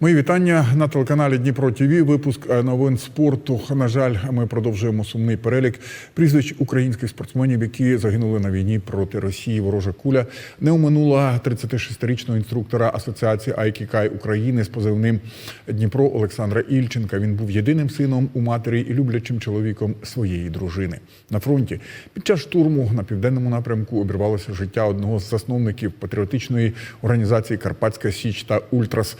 Мої вітання на телеканалі Дніпро ТВ. Випуск е, новин спорту. На жаль, ми продовжуємо сумний перелік прізвищ українських спортсменів, які загинули на війні проти Росії. Ворожа куля не оминула 36-річного інструктора Асоціації Айкікай України з позивним Дніпро Олександра Ільченка. Він був єдиним сином у матері і люблячим чоловіком своєї дружини. На фронті під час штурму на південному напрямку обірвалося життя одного з засновників патріотичної організації Карпатська Січ та Ультрас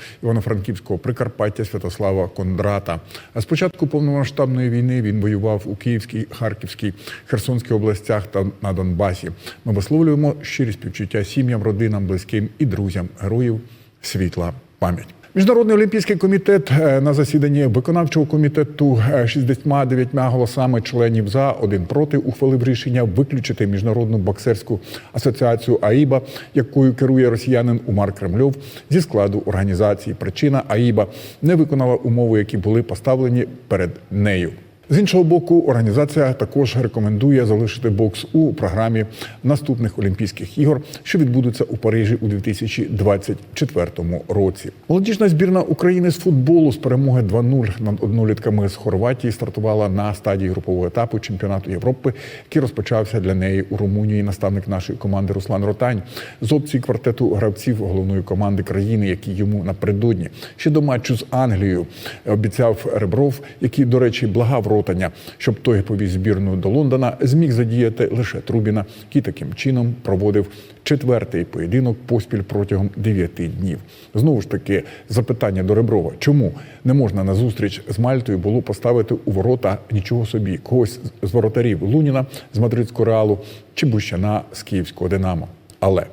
Івано-Франківського Прикарпаття Святослава Кондрата. А з початку повномасштабної війни він воював у Київській, Харківській, Херсонській областях та на Донбасі. Ми висловлюємо щирі співчуття сім'ям, родинам, близьким і друзям героїв світла пам'ять. Міжнародний олімпійський комітет е, на засіданні виконавчого комітету е, 69 голосами членів за один проти ухвалив рішення виключити міжнародну боксерську асоціацію АІБА, якою керує росіянин Умар Кремльов, зі складу організації. Причина АІБА не виконала умови, які були поставлені перед нею. З іншого боку, організація також рекомендує залишити бокс у програмі наступних Олімпійських ігор, що відбудуться у Парижі у 2024 році. Молодіжна збірна України з футболу з перемоги 2-0 над однолітками з Хорватії стартувала на стадії групового етапу чемпіонату Європи, який розпочався для неї у Румунії. Наставник нашої команди Руслан Ротань з опції квартету гравців головної команди країни, які йому напередодні ще до матчу з Англією обіцяв Ребров, який, до речі, благав Ротаня, щоб той повіз збірну до Лондона, зміг задіяти лише Трубіна, який таким чином проводив четвертий поєдинок поспіль протягом дев'яти днів. Знову ж таки, запитання до Реброва: чому не можна на зустріч з Мальтою було поставити у ворота нічого собі, когось з воротарів Луніна з мадридського реалу чи Бущана з київського Динамо? Але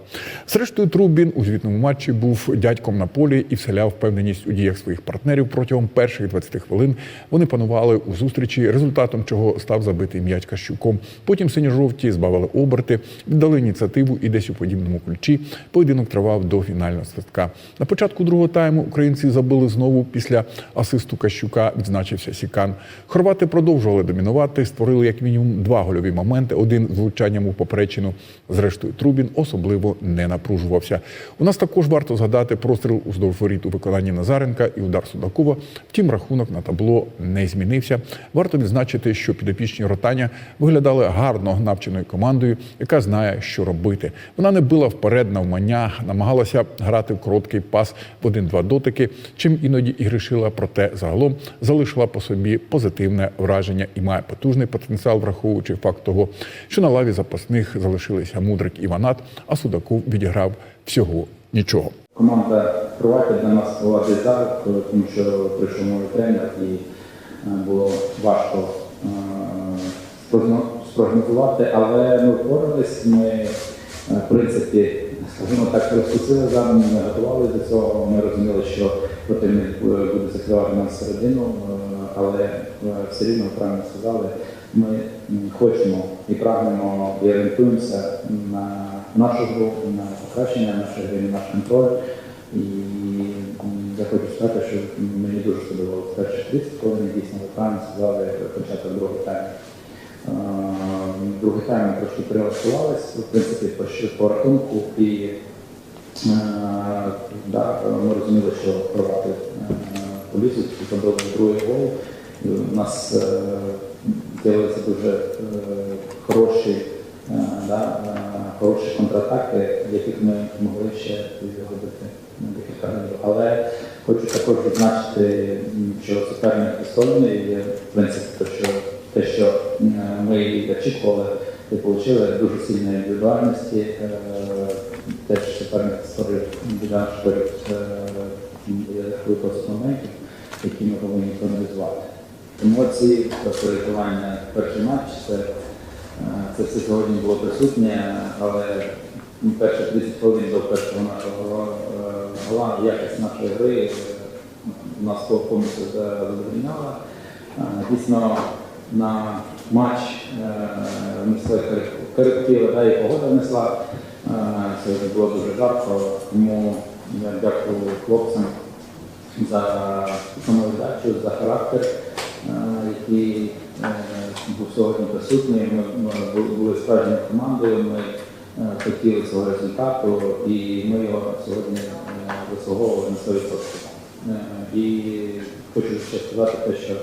зрештою Трубін у звітному матчі був дядьком на полі і вселяв впевненість у діях своїх партнерів протягом перших 20 хвилин. Вони панували у зустрічі, результатом чого став забитий м'яч Кащуком. Потім синьо-жовті збавили оберти, віддали ініціативу і десь у подібному ключі. Поєдинок тривав до фінального свистка. На початку другого тайму українці забили знову після асисту Кащука. Відзначився Сікан. Хорвати продовжували домінувати, створили як мінімум два гольові моменти. Один з влучанням у поперечину. Зрештою, Трубін особливо не напружувався. У нас також варто згадати простріл уздовж воріт у виконанні Назаренка і удар Судакова. Втім, рахунок на табло не змінився. Варто відзначити, що підопічні ротання виглядали гарно навченою командою, яка знає, що робити. Вона не била вперед навмання, намагалася грати в короткий пас в один-два дотики, чим іноді і грішила, проте загалом залишила по собі позитивне враження і має потужний потенціал, враховуючи факт того, що на лаві запасних залишилися мудрик і Ванат, а Судаков відіграв всього нічого. Команда Хорватія для нас була біда, тому що прийшов новий тренер і е, було важко е, спрогнозувати, але ми впорались. Ми, е, в принципі, скажімо так, розпустили задум, ми готувалися до цього. Ми розуміли, що противник буде закривати нас середину, але все рівно правильно сказали. Ми хочемо і прагнемо і орієнтуємося на нашу гру, на покращення нашої гри, на наш контроль. І я хочу сказати, що мені дуже сподобалося перші 30 хвилин, дійсно ви правильно сказали початок другого тайму. Другий тайм трошки прилаштувалися, в принципі, по, рахунку і да, ми розуміли, що хорвати полізуть і забили другий гол. У нас е, з'явилися дуже е, хороші, да, е, хороші контратаки, яких ми могли ще зробити на разів. Але хочу також відзначити, що суперник і, в принципі, те, що, те, що е, ми і очікували, і отримали дуже сильні індивідуальності. Е, Теж суперник створив біля шторів моментів, які ми повинні проаналізувати. Емоції, рятування перший матч, це, це все сьогодні було присутнє, але перші 30 хвилин до першого нашого е, гола якість нашої гри е, нас повністю задовольняла. Е, Дійсно, на матч ми корективи, да, і погода внесла. Сьогодні було дуже жарко, тому я дякую хлопцям за самовіддачу, за характер, який був сьогодні присутній. Ми, були справжньою командою, ми е, хотіли свого результату і ми його сьогодні е, заслуговували на 100%. Е, І хочу ще сказати те, що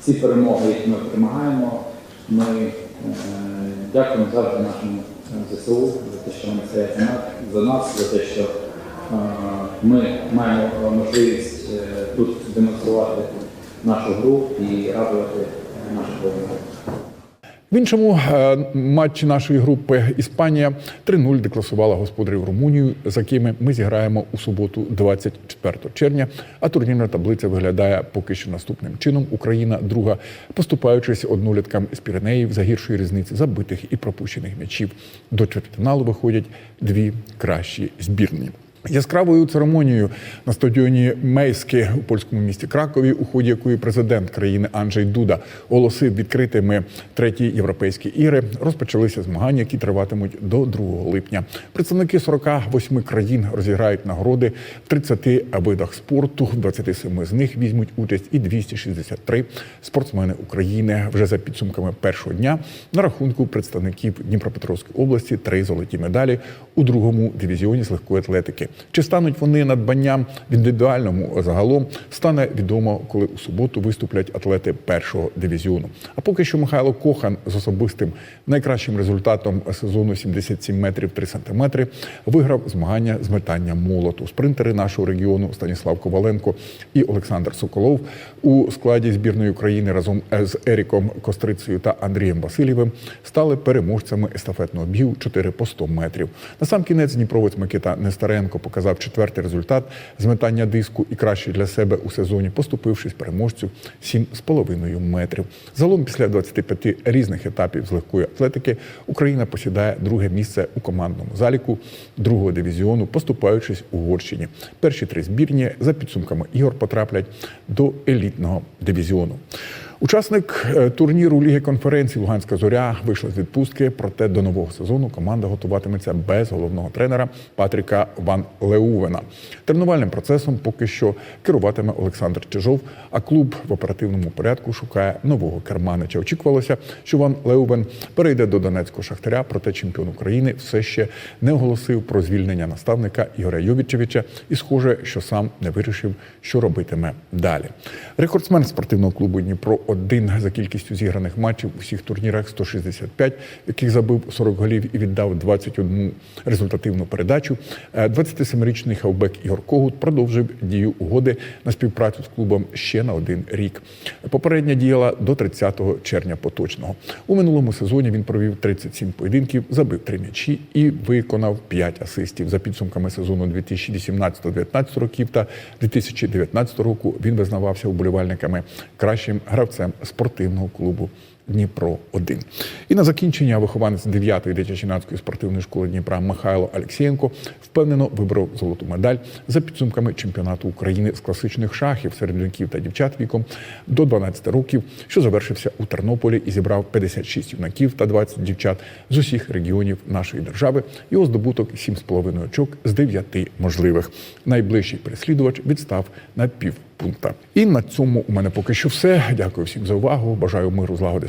ці перемоги, які ми перемагаємо, ми е, дякуємо завжди нашому е, ЗСУ за те, що вони стоять за нас, за те, що е, ми маємо можливість е, тут демонструвати нашу гру і радувати е, наших воїнів. В іншому е, матчі нашої групи Іспанія 3-0 декласувала господарів Румунію, з якими ми зіграємо у суботу, 24 червня. А турнірна таблиця виглядає поки що наступним чином. Україна друга, поступаючись одноліткам з Піренеїв за гіршої різниці забитих і пропущених м'ячів. До чвертьфіналу виходять дві кращі збірні. Яскравою церемонією на стадіоні Мейське у польському місті Кракові, у ході якої президент країни Анджей Дуда оголосив відкритими треті європейські ігри, розпочалися змагання, які триватимуть до 2 липня. Представники 48 країн розіграють нагороди в 30 видах спорту. В 27 з них візьмуть участь і 263 спортсмени України. Вже за підсумками першого дня на рахунку представників Дніпропетровської області три золоті медалі у другому дивізіоні з легкої атлетики. Чи стануть вони надбанням в індивідуальному загалом, стане відомо, коли у суботу виступлять атлети першого дивізіону. А поки що Михайло Кохан з особистим найкращим результатом сезону 77 метрів 3 сантиметри виграв змагання з метання молоту. Спринтери нашого регіону Станіслав Коваленко і Олександр Соколов у складі збірної України разом з Еріком Кострицею та Андрієм Васильєвим стали переможцями естафетного бігу 4 по 100 метрів. На сам кінець Дніпровець Микита Нестеренко показав четвертий результат з диску і кращий для себе у сезоні, поступившись переможцю 7,5 метрів. Загалом після 25 різних етапів з легкої атлетики Україна посідає друге місце у командному заліку другого дивізіону, поступаючись Угорщині. Перші три збірні за підсумками ігор потраплять до елітного дивізіону. Учасник е, турніру Ліги конференцій Луганська зоря вийшла з відпустки. Проте до нового сезону команда готуватиметься без головного тренера Патріка Ван Леувена. Тренувальним процесом поки що керуватиме Олександр Чижов. А клуб в оперативному порядку шукає нового керманича. Очікувалося, що Ван Леувен перейде до Донецького шахтаря. Проте чемпіон України все ще не оголосив про звільнення наставника Ігоря Йовічевича і схоже, що сам не вирішив, що робитиме далі. Рекордсмен спортивного клубу Дніпро один за кількістю зіграних матчів у всіх турнірах 165, в яких забив 40 голів і віддав 21 результативну передачу. Е, 27-річний хавбек Ігор Когут продовжив дію угоди на співпрацю з клубом ще на один рік. Попередня діяла до 30 червня поточного. У минулому сезоні він провів 37 поєдинків, забив 3 м'ячі і виконав 5 асистів. За підсумками сезону 2018-19 років та 2019 року він визнавався уболівальниками кращим спортивного клубу Дніпро 1 І на закінчення вихованець 9-ї дитячо-юнацької спортивної школи Дніпра Михайло Алексєєнко впевнено вибрав золоту медаль за підсумками чемпіонату України з класичних шахів серед юнаків та дівчат віком до 12 років, що завершився у Тернополі і зібрав 56 юнаків та 20 дівчат з усіх регіонів нашої держави. Його здобуток 7,5 очок з 9 можливих. Найближчий переслідувач відстав на пів пункта. І на цьому у мене поки що все. Дякую всім за увагу. Бажаю миру, злагоди,